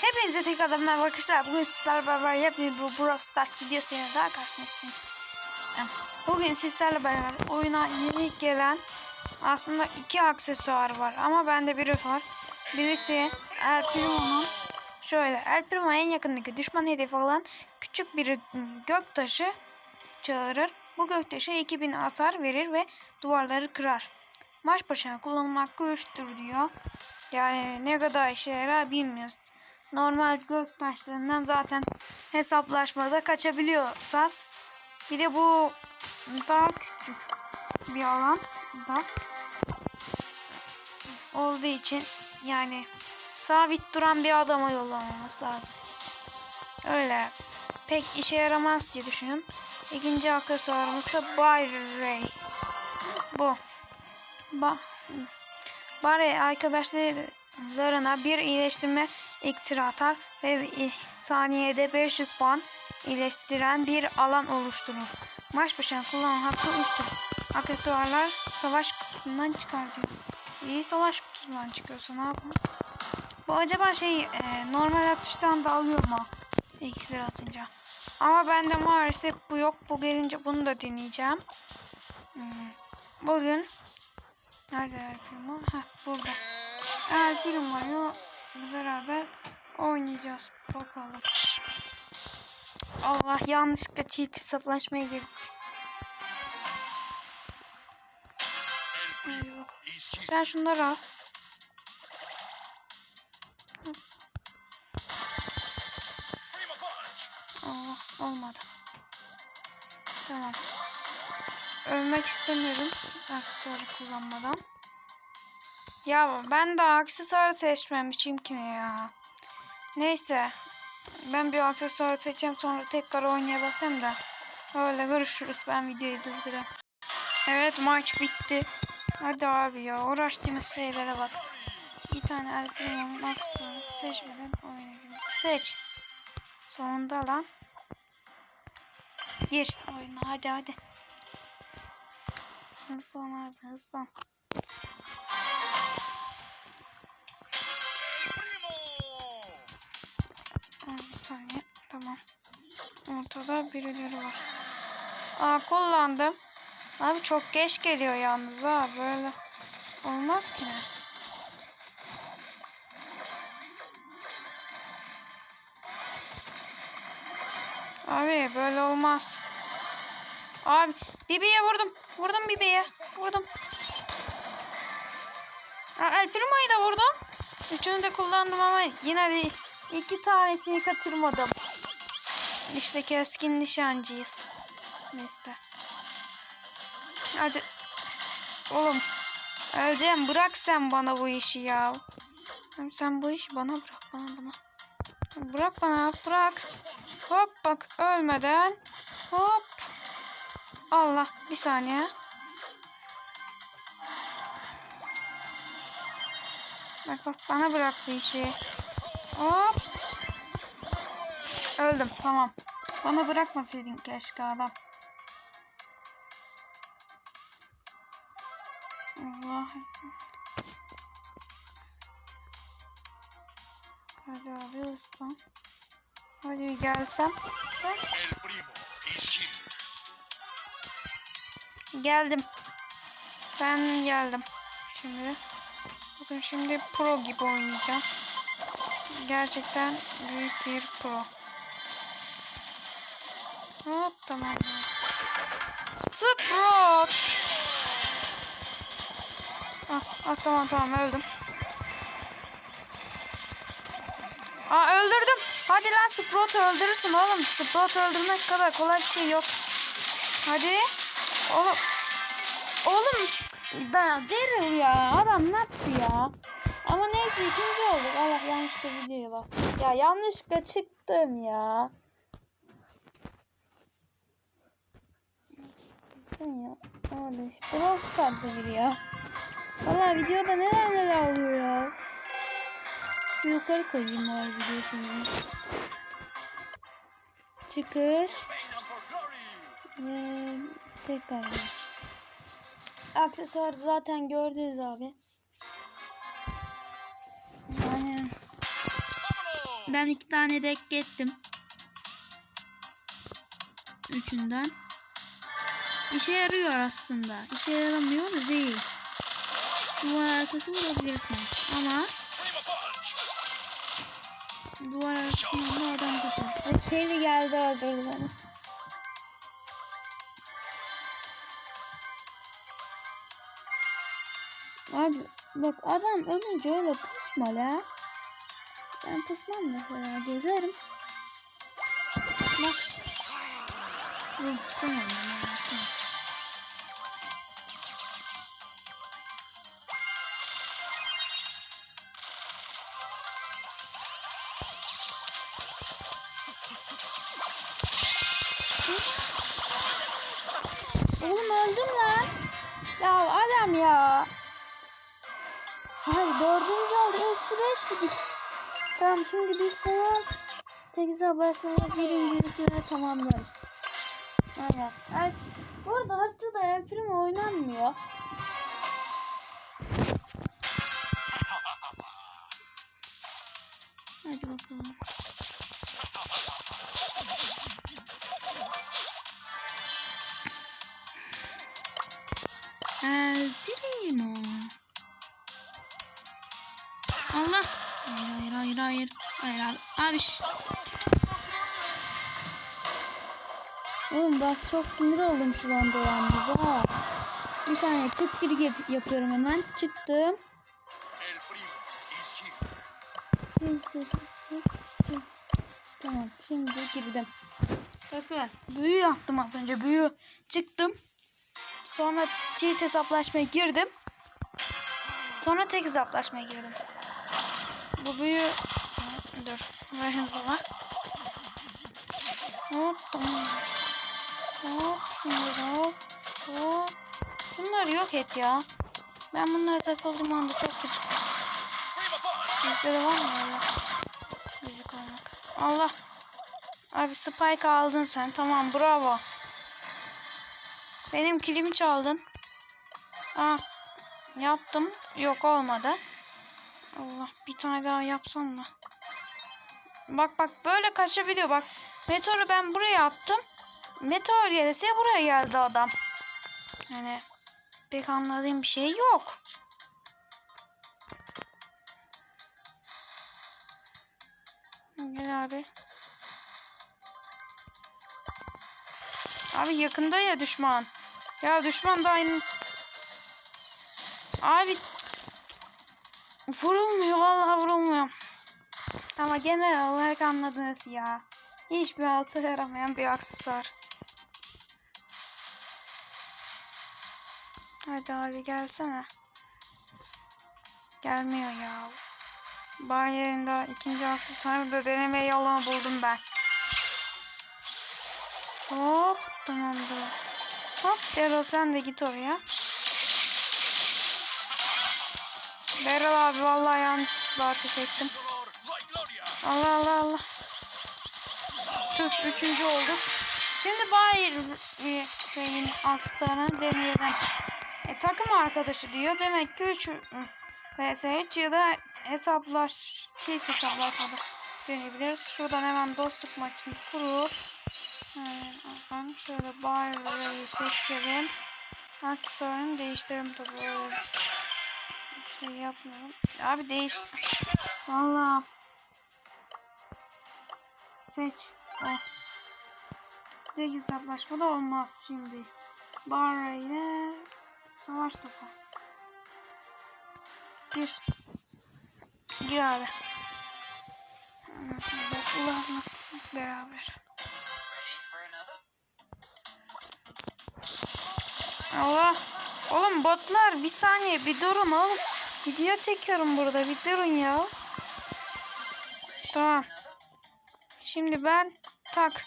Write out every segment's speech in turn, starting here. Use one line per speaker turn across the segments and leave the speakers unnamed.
Hepinize tekrardan merhaba arkadaşlar. Bugün sizlerle beraber yepyeni bir Brawl Stars videosuyla daha karşınızdayım. Bugün sizlerle beraber oyuna yeni gelen aslında iki aksesuar var ama bende biri var. Birisi El Primo'nun şöyle El Primo en yakındaki düşman hedefi olan küçük bir göktaşı çağırır. Bu göktaşı 2000 atar verir ve duvarları kırar. Maç başına kullanım hakkı 3'tür diyor. Yani ne kadar işe yarar bilmiyoruz. Normal gök taşlarından zaten hesaplaşmada kaçabiliyor SAS. Bir de bu daha küçük bir alan da olduğu için yani sabit duran bir adama yollamamız lazım. Öyle pek işe yaramaz diye düşünüyorum. İkinci aksesuarımız da Ray. Bu. Ba Barry arkadaşlarına bir iyileştirme iksiri atar ve saniyede 500 puan iyileştiren bir alan oluşturur. Maç başına kullanım hakkı 3'tür. Aksesuarlar savaş kutusundan çıkar diyor. İyi savaş kutusundan çıkıyorsa ne yapalım? Bu acaba şey e, normal atıştan da alıyor mu? İksir atınca. Ama bende maalesef bu yok. Bu gelince bunu da deneyeceğim. Hmm. Bugün Nerede Primo? Heh burada. El Primo'yu beraber oynayacağız. Bakalım. Allah yanlışlıkla cheat hesaplaşmaya girdik. Sen şunları al. Allah olmadı. Tamam. Ölmek istemiyorum aksesuarı kullanmadan. Ya ben de aksesuarı seçmemişim ki ya. Neyse. Ben bir aksesuarı seçeceğim sonra tekrar oynayabilirsem de. Öyle görüşürüz. Ben videoyu durdurayım. Evet maç bitti. Hadi abi ya uğraştığımız şeylere bak. Bir tane El Primo'nun aksesuarını seçmeden oynayayım. Seç. Sonunda lan. Gir oyuna hadi hadi. Hızlan abi hızlan. Saniye. Tamam. Ortada birileri var. Aa kullandım. Abi çok geç geliyor yalnız ha böyle. Olmaz ki. Abi böyle olmaz. Abi Bibi'ye vurdum. Vurdum Bibi'ye. Vurdum. Aa, El Primo'yu da vurdum. Üçünü de kullandım ama yine de iki tanesini kaçırmadım. İşte keskin nişancıyız. Neyse. Hadi. Oğlum. Öleceğim. Bırak sen bana bu işi ya. Sen bu işi bana bırak. Bana bana. Bırak bana. Bırak. Hop bak ölmeden. Hop. Allah bir saniye. Bak bak bana bırak bu işi. Hop. Öldüm tamam. Bana bırakmasaydın keşke adam. Allah. Hadi abi hızlan. Hadi gelsem. Geldim. Ben geldim. Şimdi. Bakın şimdi pro gibi oynayacağım. Gerçekten büyük bir pro. Hop tamam. Sprout. Ah, ah tamam tamam öldüm. Aa öldürdüm. Hadi lan Sprout'u öldürürsün oğlum. Sprout'u öldürmek kadar kolay bir şey yok. Hadi. Oğlum. Oğlum. Da Daryl ya. Adam ne yaptı ya? Neyse ikinci olduk. Allah yanlışlıkla videoya bastım. Ya yanlışlıkla çıktım ya. Sen ya. Kardeş. Brawl Stars'a gir ya. Valla videoda neler neler oluyor ya. Şu yukarı koyayım var videosunu. Çıkış. Ve tekrar. Aksesuar zaten gördünüz abi. Ben iki tane dek ettim. Üçünden. İşe yarıyor aslında. İşe yaramıyor da değil. Duvar arkası vurabilirsiniz. Ama duvar arkasından da adam kaçar. Ve Shelly geldi öldürdü beni. Abi bak adam ölünce öyle pusma la. Ben pusmam mesela gezerim. Bak. Yok sen ya. Oğlum öldüm lan. Ya adam ya. Hayır dördüncü oldu. Eksi beş idik. Tamam şimdi biz bunu tek hesaplaşmada birincilikle tamamlarız. Aynen. Er, bu arada haritada El oynanmıyor. Şş. Oğlum bak çok sinir oldum şu anda yalnız ha. Bir saniye çık gir yap- yapıyorum hemen. Çıktım. Tamam şimdi girdim. Bakın büyü yaptım az önce büyü. Çıktım. Sonra çift hesaplaşmaya girdim. Sonra tek hesaplaşmaya girdim. Bu büyü... Dur. Ver hızlı. Hop tamam. Hop şunları hop. Hop. Şunları yok et ya. Ben bunlara takıldığım anda çok gıcık. Sizde de var mı öyle? Gıcık olmak. Allah. Abi Spike aldın sen. Tamam bravo. Benim kilimi çaldın. Aa, yaptım. Yok olmadı. Allah bir tane daha yapsam mı? Bak bak böyle kaçabiliyor bak. Meteoru ben buraya attım. Meteor gelirse buraya geldi adam. Yani pek anladığım bir şey yok. Gel abi. Abi yakında ya düşman. Ya düşman da aynı. Abi vurulmuyor vallahi vurulmuyor. Ama genel olarak anladınız ya. Hiçbir altı yaramayan bir aksesuar. Hadi abi gelsene. Gelmiyor ya. Bayer'in ikinci aksesuarı da deneme yolunu buldum ben. Hop tamamdır. Hop Daryl sen de git oraya. Daryl abi vallahi yanlışlıkla ateş ettim. Allah Allah Allah. Tüh üçüncü olduk. Şimdi Bayer bir şeyin aksesuarını deneyelim. E, takım arkadaşı diyor. Demek ki 3 vs 3 ya da hesaplaş çift hesaplaşmada deneyebiliriz. Şuradan hemen dostluk maçını kurup ben şöyle Bayer'i seçelim. Aksesuarını değiştirelim tabii şey yapmayalım. Abi değiş. Vallahi. Seç. Tek hesaplaşma da olmaz şimdi. Barra ile savaş topu. Gir. Gir abi. Batılarla beraber. Allah. Oğlum botlar bir saniye bir durun oğlum. Video çekiyorum burada bir durun ya. Tamam. Şimdi ben tak.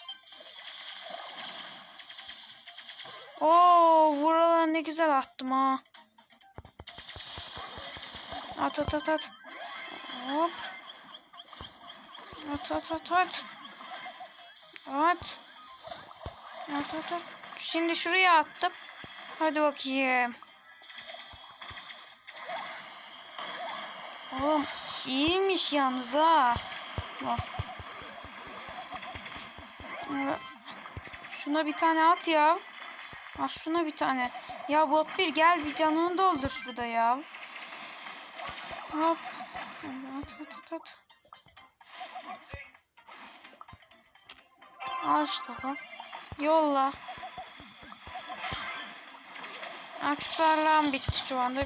Oo, buralar ne güzel attım ha. At at at at. Hop. At at at at. At. At at at. Şimdi şuraya attım. Hadi bakayım. Oğlum iyiymiş yalnız ha. Bak. Şuna- Şuna bir tane at ya. At şuna bir tane. Ya bot bir gel bir canını doldur şurada ya. Hop. At at at at. Al işte bak. Yolla. Aksesuarlarım bitti şu anda.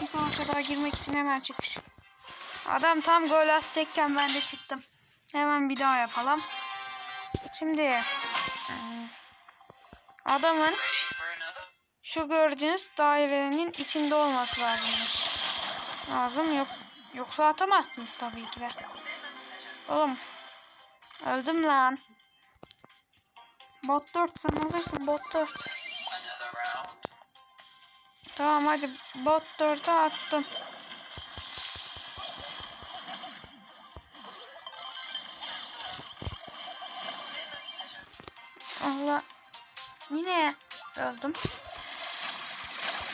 Bir, sona kadar girmek için hemen çıkış. Adam tam gol atacakken ben de çıktım. Hemen bir daha yapalım. Şimdi hmm, adamın şu gördüğünüz dairenin içinde olması lazımmış. Lazım yok. Yoksa atamazsınız tabii ki de. Oğlum. Öldüm lan. Bot 4 sen alırsın bot 4. Tamam hadi bot 4'e attım. Yine öldüm.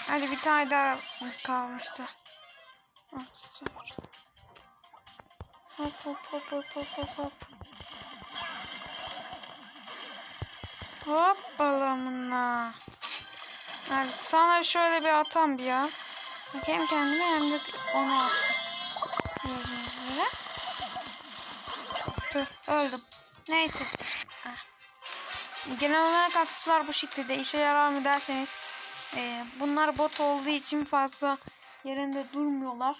Hadi bir tane daha kalmıştı. At, Hop hop hop hop hop hop hop. Hop balamına. Abi sana şöyle bir atam bir ya. Bak hem kendime hem de onu attım. Öldüm. Neyse. Genel olarak aksesuarlar bu şekilde işe yarar mı derseniz e, bunlar bot olduğu için fazla yerinde durmuyorlar.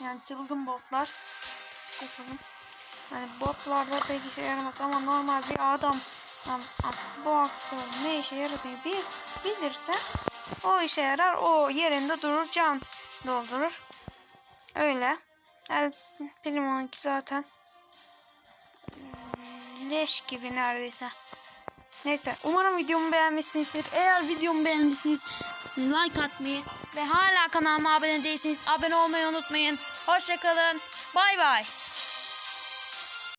Yani çılgın botlar. Bakalım. Yani botlarda pek işe yaramaz ama normal bir adam am- am- bu aksesuar ne işe yaradığını biz bilirse o işe yarar. O yerinde durur can doldurur. Öyle. El Primo'nunki zaten leş gibi neredeyse. Neyse umarım videomu beğenmişsinizdir. Eğer videomu beğendiyseniz like atmayı ve hala kanalıma abone değilseniz abone olmayı unutmayın. Hoşçakalın. Bay bay.